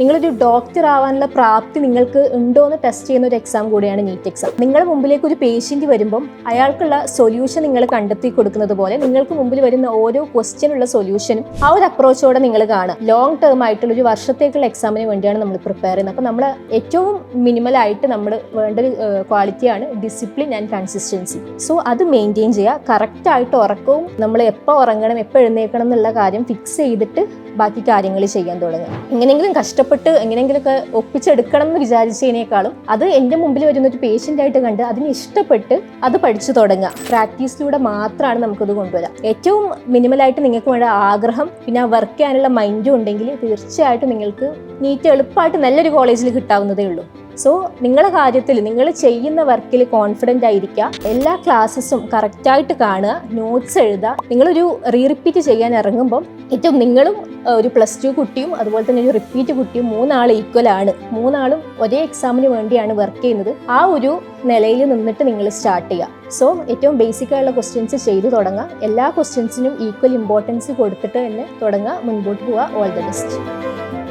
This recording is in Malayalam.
നിങ്ങളൊരു ഡോക്ടർ ആവാനുള്ള പ്രാപ്തി നിങ്ങൾക്ക് ഉണ്ടോ എന്ന് ടെസ്റ്റ് ചെയ്യുന്ന ഒരു എക്സാം കൂടിയാണ് നീറ്റ് എക്സാം നിങ്ങളുടെ മുമ്പിലേക്ക് ഒരു പേഷ്യന്റ് വരുമ്പം അയാൾക്കുള്ള സൊല്യൂഷൻ നിങ്ങൾ കണ്ടെത്തി കൊടുക്കുന്നത് പോലെ നിങ്ങൾക്ക് മുമ്പിൽ വരുന്ന ഓരോ ക്വസ്റ്റ്യനുള്ള സൊല്യൂഷനും ആ ഒരു അപ്രോച്ചോടെ നിങ്ങൾ കാണുക. ലോങ് ടേം ആയിട്ടുള്ള ഒരു വർഷത്തേക്കുള്ള എക്സാമിന് വേണ്ടിയാണ് നമ്മൾ പ്രിപ്പയർ ചെയ്യുന്നത്. അപ്പോൾ നമ്മൾ ഏറ്റവും മിനിമൽ ആയിട്ട് നമ്മൾ വേണ്ട ഒരു ക്വാളിറ്റിയാണ് ഡിസിപ്ലിൻ ആൻഡ് കൺസിസ്റ്റൻസി സോ അത് മെയിന്റെയിൻ ചെയ്യുക. കറക്റ്റായിട്ട് ഉറക്കവും നമ്മൾ എപ്പോൾ ഉറങ്ങണം എപ്പോൾ എഴുന്നേക്കണം എന്നുള്ള കാര്യം ഫിക്സ് ചെയ്തിട്ട് ബാക്കി കാര്യങ്ങൾ ചെയ്യാൻ തുടങ്ങുക. എങ്ങനെയെങ്കിലും കഷ്ടപ്പെട്ട് എങ്ങനെയെങ്കിലുമൊക്കെ ഒപ്പിച്ചെടുക്കണം എന്ന് വിചാരിച്ചതിനേക്കാളും അത് എന്റെ മുമ്പിൽ വരുന്ന ഒരു പേഷ്യന്റ് ആയിട്ട് കണ്ട് അതിന് ഇഷ്ടപ്പെട്ട് അത് പഠിച്ചു തുടങ്ങുക. പ്രാക്ടീസിലൂടെ മാത്രമാണ് നമുക്കത് കൊണ്ടുവരാം. ഏറ്റവും മിനിമലായിട്ട് നിങ്ങൾക്ക് വേണ്ട ആഗ്രഹം പിന്നെ വർക്ക് ചെയ്യാനുള്ള മൈൻഡും ഉണ്ടെങ്കിൽ തീർച്ചയായിട്ടും നിങ്ങൾക്ക് നീറ്റ് എളുപ്പമായിട്ട് നല്ലൊരു കോളേജിൽ കിട്ടാവുന്നതേ ഉള്ളൂ. സോ നിങ്ങളുടെ കാര്യത്തിൽ നിങ്ങൾ ചെയ്യുന്ന വർക്കിൽ കോൺഫിഡന്റ് ആയിരിക്കുക. എല്ലാ ക്ലാസ്സസും കറക്റ്റായിട്ട് കാണുക നോട്ട്സ് എഴുതുക. നിങ്ങളൊരു റീ റിപ്പീറ്റ് ചെയ്യാൻ ഇറങ്ങുമ്പം ഏറ്റവും നിങ്ങളും ഒരു പ്ലസ് ടു കുട്ടിയും അതുപോലെ തന്നെ ഒരു റിപ്പീറ്റ് കുട്ടിയും മൂന്നാൾ ഈക്വൽ ആണ്. മൂന്നാളും ഒരേ എക്സാമിന് വേണ്ടിയാണ് വർക്ക് ചെയ്യുന്നത്. ആ ഒരു നിലയിൽ നിന്നിട്ട് നിങ്ങൾ സ്റ്റാർട്ട് ചെയ്യുക. സോ ഏറ്റവും ബേസിക് ആയുള്ള ക്വസ്റ്റ്യൻസ് ചെയ്തു തുടങ്ങുക. എല്ലാ ക്വസ്റ്റ്യൻസിനും ഈക്വൽ ഇമ്പോർട്ടൻസ് കൊടുത്തിട്ട് തന്നെ തുടങ്ങുക. മുൻപോട്ട് പോവുക. All the best